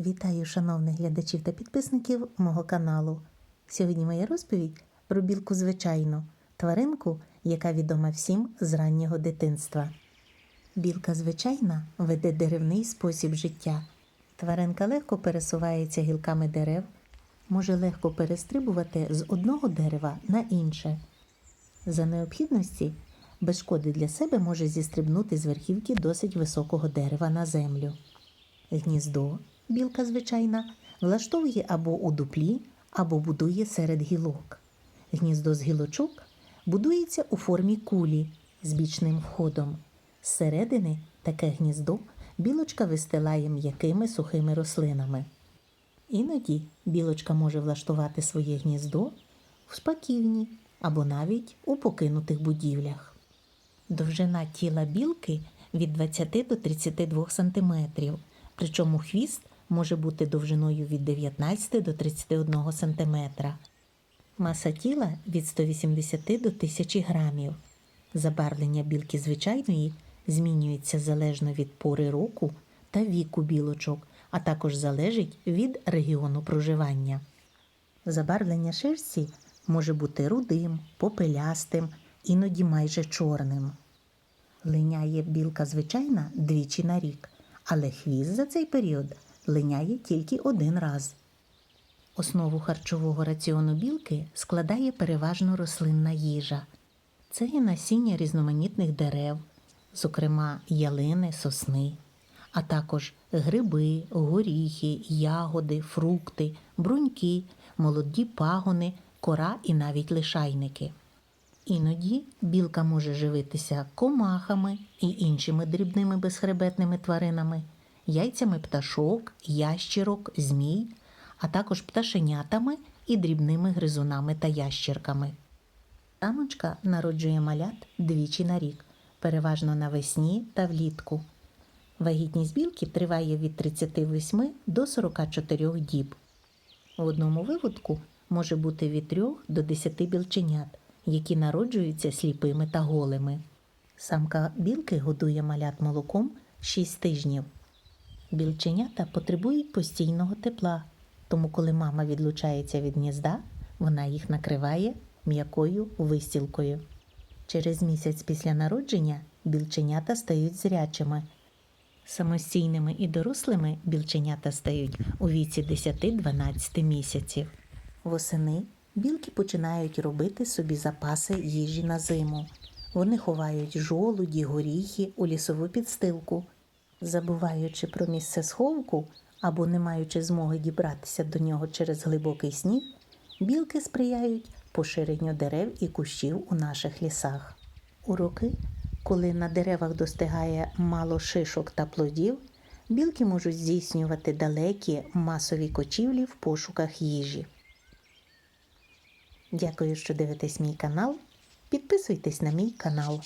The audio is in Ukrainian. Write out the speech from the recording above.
Вітаю шановних глядачів та підписників мого каналу. Сьогодні моя розповідь про білку звичайну, тваринку, яка відома всім з раннього дитинства. Білка звичайна веде деревний спосіб життя. Тваринка легко пересувається гілками дерев, може легко перестрибувати з одного дерева на інше. За необхідності без шкоди для себе може зістрибнути з верхівки досить високого дерева на землю. Гніздо, білка звичайна, влаштовує або у дуплі, або будує серед гілок. Гніздо з гілочок будується у формі кулі з бічним входом. Зсередини таке гніздо білочка вистилає м'якими сухими рослинами. Іноді білочка може влаштувати своє гніздо в спаківні або навіть у покинутих будівлях. Довжина тіла білки від 20 до 32 см, причому хвіст може бути довжиною від 19 до 31 см. Маса тіла від 180 до 1000 грамів. Забарвлення білки звичайної змінюється залежно від пори року та віку білочок, а також залежить від регіону проживання. Забарвлення шерсті може бути рудим, попелястим, іноді майже чорним. Линяє білка звичайна двічі на рік, але хвіст за цей період линяє тільки один раз. Основу харчового раціону білки складає переважно рослинна їжа. Це є насіння різноманітних дерев, зокрема ялини, сосни, а також гриби, горіхи, ягоди, фрукти, бруньки, молоді пагони, кора і навіть лишайники. Іноді білка може живитися комахами і іншими дрібними безхребетними тваринами, яйцями пташок, ящірок, змій, а також пташенятами і дрібними гризунами та ящірками. Самочка народжує малят двічі на рік, переважно навесні та влітку. Вагітність білки триває від 38 до 44 діб. В одному виводку може бути від 3 до 10 білченят, які народжуються сліпими та голими. Самка білки годує малят молоком 6 тижнів. Білченята потребують постійного тепла, тому коли мама відлучається від гнізда, вона їх накриває м'якою вистілкою. Через місяць після народження білченята стають зрячими. Самостійними і дорослими білченята стають у віці 10-12 місяців. Восени білки починають робити собі запаси їжі на зиму. Вони ховають жолуді, горіхи у лісову підстилку. Забуваючи про місце сховку або не маючи змоги дібратися до нього через глибокий сніг, білки сприяють поширенню дерев і кущів у наших лісах. У роки, коли на деревах достигає мало шишок та плодів, білки можуть здійснювати далекі масові кочівлі в пошуках їжі. Дякую, що дивитесь мій канал. Підписуйтесь на мій канал.